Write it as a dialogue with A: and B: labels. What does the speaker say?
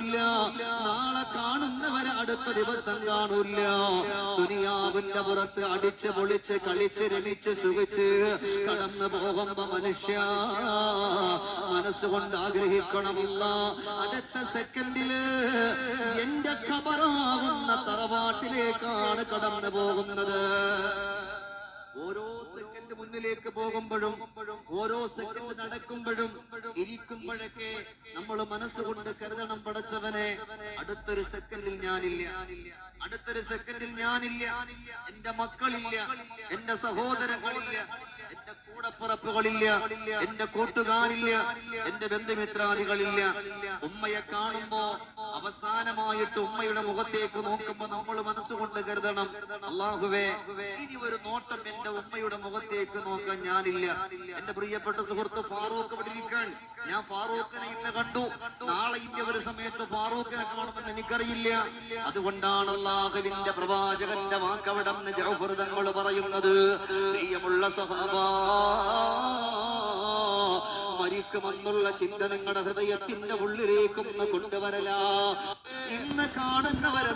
A: കാണൂല നാളെ കാണുന്നവരെ അടുത്ത ദിവസം കാണൂല്ല. ദുനിയാവിന്റെ പുറത്ത് അടിച്ച് പൊളിച്ച് കളിച്ച് രണിച്ച് സുഖിച്ച് കടന്നു പോകുമ്പോ മനുഷ്യ മനസ്സുകൊണ്ട് ആഗ്രഹിക്കണമില്ല. അടുത്ത സെക്കൻഡിൽ എന്റെ ഖബറാകുന്ന തറവാട്ടിലേക്കാണ് കടന്നു പോകുന്നത്. ഓരോ സെക്കൻഡ് മുന്നിലേക്ക് പോകുമ്പോഴും ഓരോ സെക്കൻഡ് നടക്കുമ്പോഴും ഇരിക്കുമ്പോഴൊക്കെ നമ്മൾ മനസ്സുകൊണ്ട് കരുതണം പടച്ചവനെ. അടുത്തൊരു സെക്കൻഡിൽ ഞാനില്ല. അടുത്തൊരു സെക്കൻഡിൽ ഞാനില്ല. എന്റെ മക്കളില്ല. എന്റെ സഹോദരങ്ങളില്ല. എന്റെ കൂടപ്പുറപ്പുകളില്ല. എന്റെ കൂട്ടുകാരില്ല. എന്റെ ബന്ധുമിത്രാദികളില്ല. ഉമ്മയെ കാണുമ്പോ അവസാനമായിട്ട് ഉമ്മയുടെ മുഖത്തേക്ക് നോക്കുമ്പോ നമ്മൾ മനസ്സുകൊണ്ട് കരുതണം. അള്ളാഹുവേ ഇനി ഒരു നോട്ടം എന്റെ ഉമ്മയുടെ മുഖത്തേക്ക് നോക്കാൻ ഞാനില്ല. എന്റെ പ്രിയപ്പെട്ട സുഹൃത്ത് ഫാറൂഖ് ഇരിക്കാൻ. ഞാൻ ഫാറൂഖിനെ ഇന്ന് കണ്ടു. നാളെ ഇന്ത്യ ഒരു സമയത്ത് ഫാറൂഖിനെ കാണുമെന്ന് എനിക്കറിയില്ല. അതുകൊണ്ടാണ് അള്ളാഹുവിന്റെ പ്രവാചകന്റെ വാക്കവിടം ജൗഫർ തങ്ങൾ പറയുന്നത്. പ്രിയമുള്ള സഹാബ മരിക്കുമെന്നുള്ള ചിന്ത നിങ്ങളുടെ ഹൃദയത്തിന്റെ ഉള്ളിലേക്കൊന്ന് കൊണ്ടുവരലാ. ഇന്ന് കാണുന്നവരെ